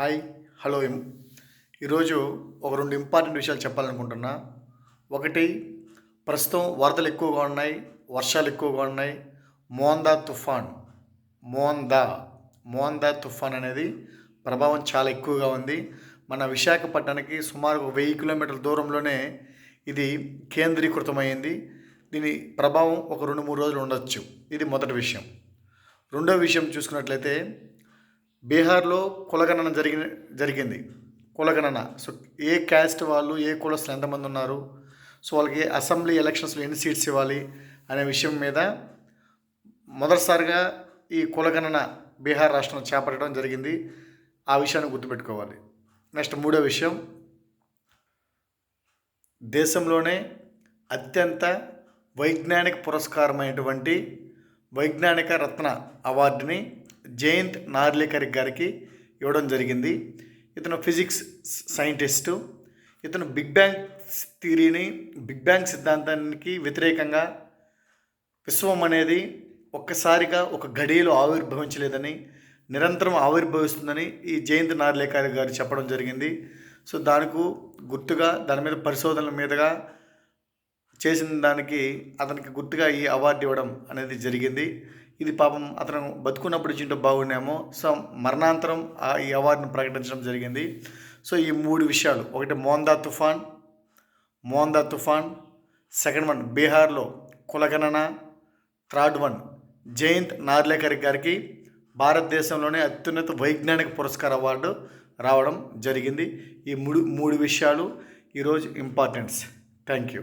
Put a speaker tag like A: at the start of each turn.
A: Hi hello ఎం. ఈరోజు ఒక రెండు ఇంపార్టెంట్ విషయాలు చెప్పాలనుకుంటున్నా. ఒకటి ప్రస్తుతం వరదలు ఎక్కువగా ఉన్నాయి వర్షాలు ఎక్కువగా ఉన్నాయి. మోందా తుఫాన్. మోందా. మోందా తుఫాన్ అనేది ప్రభావం చాలా ఎక్కువగా ఉంది. మన విశాఖపట్నానికి సుమారు వెయ్యి కిలోమీటర్ల దూరంలోనే ఇది కేంద్రీకృతమైంది. దీని ప్రభావం ఒక రెండు మూడు రోజులు ఉండొచ్చు. ఇది మొదటి విషయం. రెండో విషయం చూసుకున్నట్లయితే బీహార్లో కులగణన జరిగిన జరిగింది. కులగణన. సో ఏ క్యాస్ట్ వాళ్ళు ఏ కులస్తులు ఎంతమంది ఉన్నారు? సో వాళ్ళకి అసెంబ్లీ ఎలక్షన్స్లో ఎన్ని సీట్స్ ఇవ్వాలి అనే విషయం మీద మొదటిసారిగా ఈ కులగణన బీహార్ రాష్ట్రంలో చేపట్టడం జరిగింది. ఆ విషయాన్ని గుర్తుపెట్టుకోవాలి. నెక్స్ట్ మూడో విషయం. దేశంలోనే అత్యంత వైజ్ఞానిక పురస్కారమైనటువంటి వైజ్ఞానిక రత్న అవార్డుని జయంత్ నార్లేకర్ గారికి ఇవ్వడం జరిగింది. ఇతను ఫిజిక్స్ సైంటిస్టు. ఇతను బిగ్ బ్యాంగ్ థియరీని బిగ్ బ్యాంగ్ సిద్ధాంతానికి వ్యతిరేకంగా విశ్వం అనేది ఒక్కసారిగా ఒక గడియలో ఆవిర్భవించలేదని నిరంతరం ఆవిర్భవిస్తుందని ఈ జయంత్ నార్లేకర్ గారు చెప్పడం జరిగింది. సో దానికి గుర్తుగా దాని మీద పరిశోధనల మీదుగా చేసిన దానికి అతనికి గుర్తుగా ఈ అవార్డు ఇవ్వడం అనేది జరిగింది. ఇది పాపం అతను బతుకున్నప్పుడు ఇచ్చింటే బాగుండేమో. సో మరణాంతరం ఆ ఈ అవార్డును ప్రకటించడం జరిగింది. సో ఈ మూడు విషయాలు. ఒకటి మోందా తుఫాన్. మోందా తుఫాన్. సెకండ్ వన్ బీహార్లో కులగణన. థర్డ్ వన్ జయంత్ నార్లేకర్ గారికి భారతదేశంలోనే అత్యున్నత వైజ్ఞానిక పురస్కార అవార్డు రావడం జరిగింది. ఈ మూడు మూడు విషయాలు ఈరోజు ఇంపార్టెన్స్ థ్యాంక్ యూ.